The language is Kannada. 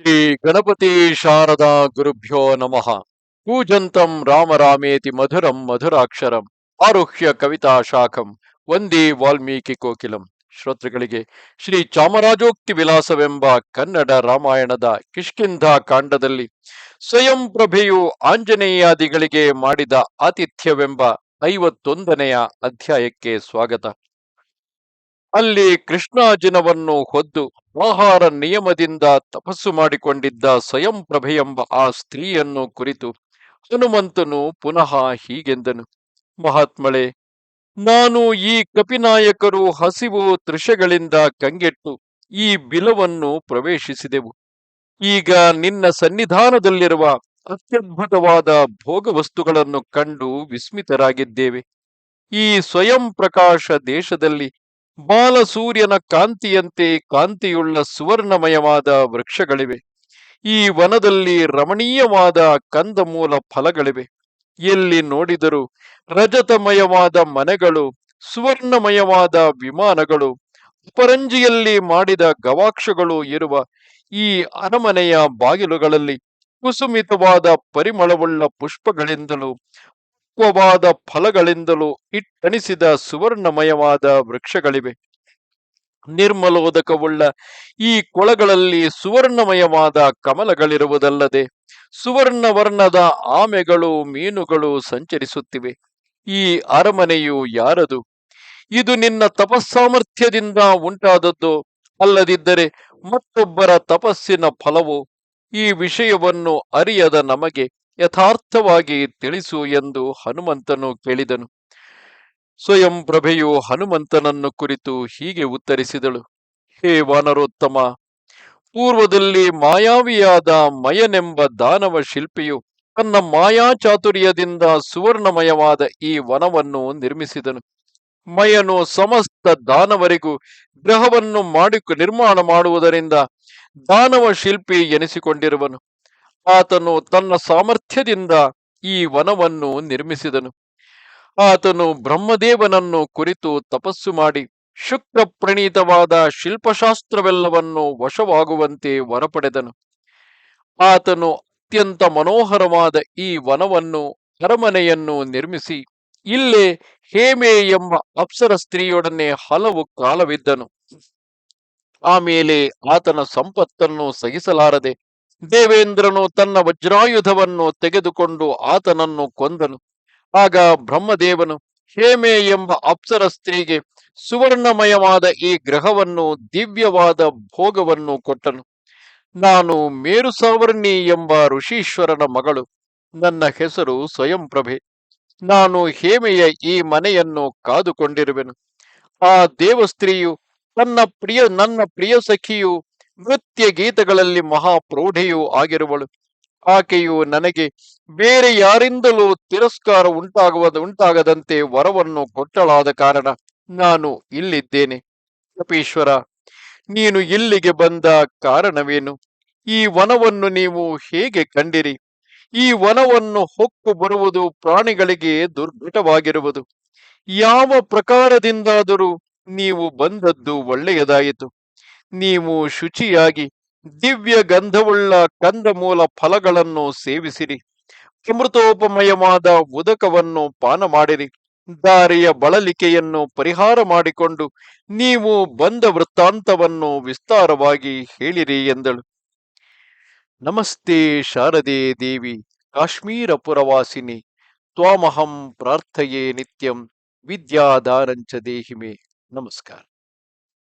ಶ್ರೀ ಗಣಪತಿ ಶಾರದಾ ಗುರುಭ್ಯೋ ನಮಃ. ಕೂಜಂತಂ ರಾಮ ರಾಮೇತಿ ಮಧುರಂ ಮಧುರಾಕ್ಷರಂ ಆರುಹ್ಯ ಕವಿತಾ ಶಾಖಂ ವಂದೇ ವಾಲ್ಮೀಕಿ ಕೋಕಿಲಂ. ಶ್ರೋತೃಗಳಿಗೆ ಶ್ರೀ ಚಾಮರಾಜೋಕ್ತಿ ವಿಲಾಸವೆಂಬ ಕನ್ನಡ ರಾಮಾಯಣದ ಕಿಷ್ಕಿಂಧ ಕಾಂಡದಲ್ಲಿ ಸ್ವಯಂ ಪ್ರಭೆಯು ಆಂಜನೇಯಾದಿಗಳಿಗೆ ಮಾಡಿದ ಆತಿಥ್ಯವೆಂಬ ಐವತ್ತೊಂದನೆಯ ಅಧ್ಯಾಯಕ್ಕೆ ಸ್ವಾಗತ. ಅಲ್ಲಿ ಕೃಷ್ಣಾಜಿನವನ್ನು ಹೊದ್ದು ಆಹಾರ ನಿಯಮದಿಂದ ತಪಸ್ಸು ಮಾಡಿಕೊಂಡಿದ್ದ ಸ್ವಯಂ ಎಂಬ ಆ ಸ್ತ್ರೀಯನ್ನು ಕುರಿತು ಹನುಮಂತನು ಪುನಃ ಹೀಗೆಂದನು. ಮಹಾತ್ಮಳೆ, ನಾನು ಈ ಕಪಿನಾಯಕರು ಹಸಿವು ತೃಷೆಗಳಿಂದ ಕಂಗೆಟ್ಟು ಈ ಬಿಲವನ್ನು ಪ್ರವೇಶಿಸಿದೆವು. ಈಗ ನಿನ್ನ ಸನ್ನಿಧಾನದಲ್ಲಿರುವ ಅತ್ಯದ್ಭುತವಾದ ಭೋಗವಸ್ತುಗಳನ್ನು ಕಂಡು ವಿಸ್ಮಿತರಾಗಿದ್ದೇವೆ. ಈ ಸ್ವಯಂ ಪ್ರಕಾಶ ದೇಶದಲ್ಲಿ ಬಾಲಸೂರ್ಯನ ಕಾಂತಿಯಂತೆ ಕಾಂತಿಯುಳ್ಳ ಸುವರ್ಣಮಯವಾದ ವೃಕ್ಷಗಳಿವೆ. ಈ ವನದಲ್ಲಿ ರಮಣೀಯವಾದ ಕಂದಮೂಲ ಫಲಗಳಿವೆ. ಎಲ್ಲಿ ನೋಡಿದರೂ ರಜತಮಯವಾದ ಮನೆಗಳು, ಸುವರ್ಣಮಯವಾದ ವಿಮಾನಗಳು ಪರಂಜಿಯಲ್ಲಿ ಮಾಡಿದ ಗವಾಕ್ಷಗಳು ಇರುವ ಈ ಅರಮನೆಯ ಬಾಗಿಲುಗಳಲ್ಲಿ ಕುಸುಮಿತವಾದ ಪರಿಮಳವುಳ್ಳ ಪುಷ್ಪಗಳಿಂದಲೂ ಪಕ್ವವಾದ ಫಲಗಳಿಂದಲೂ ಇಟ್ಟಣಿಸಿದ ಸುವರ್ಣಮಯವಾದ ವೃಕ್ಷಗಳಿವೆ. ನಿರ್ಮಲೋದಕವುಳ್ಳ ಈ ಕೊಳಗಳಲ್ಲಿ ಸುವರ್ಣಮಯವಾದ ಕಮಲಗಳಿರುವುದಲ್ಲದೆ ಸುವರ್ಣವರ್ಣದ ಆಮೆಗಳು, ಮೀನುಗಳು ಸಂಚರಿಸುತ್ತಿವೆ. ಈ ಅರಮನೆಯು ಯಾರದು? ಇದು ನಿನ್ನ ತಪಸ್ಸಾಮರ್ಥ್ಯದಿಂದ ಉಂಟಾದದ್ದು ಅಲ್ಲದಿದ್ದರೆ ಮತ್ತೊಬ್ಬರ ತಪಸ್ಸಿನ ಫಲವು ಈ ವಿಷಯವನ್ನು ಅರಿಯದ ನಮಗೆ. ಯಥಾರ್ಥವಾಗಿ ತಿಳಿಸು ಎಂದು ಹನುಮಂತನು ಕೇಳಿದನು. ಸ್ವಯಂ ಪ್ರಭೆಯು ಹನುಮಂತನನ್ನು ಕುರಿತು ಹೀಗೆ ಉತ್ತರಿಸಿದಳು. ಹೇ ವಾನರೋತ್ತಮ, ಪೂರ್ವದಲ್ಲಿ ಮಾಯಾವಿಯಾದ ಮಯನೆಂಬ ದಾನವ ಶಿಲ್ಪಿಯು ತನ್ನ ಮಾಯಾ ಚಾತುರ್ಯದಿಂದ ಸುವರ್ಣಮಯವಾದ ಈ ವನವನ್ನು ನಿರ್ಮಿಸಿದನು. ಮಯನು ಸಮಸ್ತ ದಾನವರಿಗೂ ಗ್ರಹವನ್ನು ಮಾಡಿ ನಿರ್ಮಾಣ ಮಾಡುವುದರಿಂದ ದಾನವ ಶಿಲ್ಪಿ ಎನಿಸಿಕೊಂಡಿರುವನು. ಆತನು ತನ್ನ ಸಾಮರ್ಥ್ಯದಿಂದ ಈ ವನವನ್ನು ನಿರ್ಮಿಸಿದನು. ಆತನು ಬ್ರಹ್ಮದೇವನನ್ನು ಕುರಿತು ತಪಸ್ಸು ಮಾಡಿ ಶುಕ್ರ ಪ್ರಣೀತವಾದ ಶಿಲ್ಪಶಾಸ್ತ್ರವೆಲ್ಲವನ್ನು ವಶವಾಗುವಂತೆ ವರಪಡೆದನು. ಆತನು ಅತ್ಯಂತ ಮನೋಹರವಾದ ಈ ವನವನ್ನು ಅರಮನೆಯನ್ನು ನಿರ್ಮಿಸಿ ಇಲ್ಲೇ ಹೇಮೆ ಎಂಬ ಅಪ್ಸರ ಸ್ತ್ರೀಯೊಡನೆ ಹಲವು ಕಾಲವಿದ್ದನು. ಆಮೇಲೆ ಆತನ ಸಂಪತ್ತನ್ನು ಸಹಿಸಲಾರದೆ ದೇವೇಂದ್ರನು ತನ್ನ ವಜ್ರಾಯುಧವನ್ನು ತೆಗೆದುಕೊಂಡು ಆತನನ್ನು ಕೊಂದನು. ಆಗ ಬ್ರಹ್ಮದೇವನು ಹೇಮೆ ಎಂಬ ಅಪ್ಸರ ಸ್ತ್ರೀಗೆ ಸುವರ್ಣಮಯವಾದ ಈ ಗ್ರಹವನ್ನು, ದಿವ್ಯವಾದ ಭೋಗವನ್ನು ಕೊಟ್ಟನು. ನಾನು ಮೇರುಸಾವರ್ಣಿ ಎಂಬ ಋಷೀಶ್ವರನ ಮಗಳು. ನನ್ನ ಹೆಸರು ಸ್ವಯಂಪ್ರಭೆ. ನಾನು ಹೇಮೆಯ ಈ ಮನೆಯನ್ನು ಕಾದುಕೊಂಡಿರುವೆನು. ಆ ದೇವಸ್ತ್ರೀಯು ತನ್ನ ಪ್ರಿಯ, ನನ್ನ ಪ್ರಿಯ ಸಖಿಯು ನೃತ್ಯ ಗೀತಗಳಲ್ಲಿ ಮಹಾಪ್ರೌಢೆಯೂ ಆಗಿರುವಳು. ಆಕೆಯು ನನಗೆ ಬೇರೆ ಯಾರಿಂದಲೂ ತಿರಸ್ಕಾರ ಉಂಟಾಗುವುದು, ಉಂಟಾಗದಂತೆ ವರವನ್ನು ಕೊಟ್ಟಳಾದ ಕಾರಣ ನಾನು ಇಲ್ಲಿದ್ದೇನೆ. ಕಪೀಶ್ವರ ನೀನು ಇಲ್ಲಿಗೆ ಬಂದ ಕಾರಣವೇನು? ಈ ವನವನ್ನು ನೀವು ಹೇಗೆ ಕಂಡಿರಿ? ಈ ವನವನ್ನು ಹೊಕ್ಕು ಬರುವುದು ಪ್ರಾಣಿಗಳಿಗೆ ದುರ್ಘಟವಾಗಿರುವುದು. ಯಾವ ಪ್ರಕಾರದಿಂದಾದರೂ ನೀವು ಬಂದದ್ದು ಒಳ್ಳೆಯದಾಯಿತು. ನೀವು ಶುಚಿಯಾಗಿ ದಿವ್ಯ ಗಂಧವುಳ್ಳ ಕಂದಮೂಲ ಫಲಗಳನ್ನು ಸೇವಿಸಿರಿ. ಅಮೃತೋಪಮಯವಾದ ಉದಕವನ್ನು ಪಾನ ಮಾಡಿರಿ ದಾರಿಯ ಬಳಲಿಕೆಯನ್ನು ಪರಿಹಾರ ಮಾಡಿಕೊಂಡು ನೀವು ಬಂದ ವೃತ್ತಾಂತವನ್ನು ವಿಸ್ತಾರವಾಗಿ ಹೇಳಿರಿ ಎಂದಳು. ನಮಸ್ತೆ ಶಾರದೆ ದೇವಿ, ಕಾಶ್ಮೀರ ಪುರವಾಸಿನಿ. ತ್ವಾಮಹಂ ಪ್ರಾರ್ಥಯೇ ನಿತ್ಯಂ ವಿದ್ಯಾದಾರಂಚ ದೇಹಿಮೆ. ನಮಸ್ಕಾರ.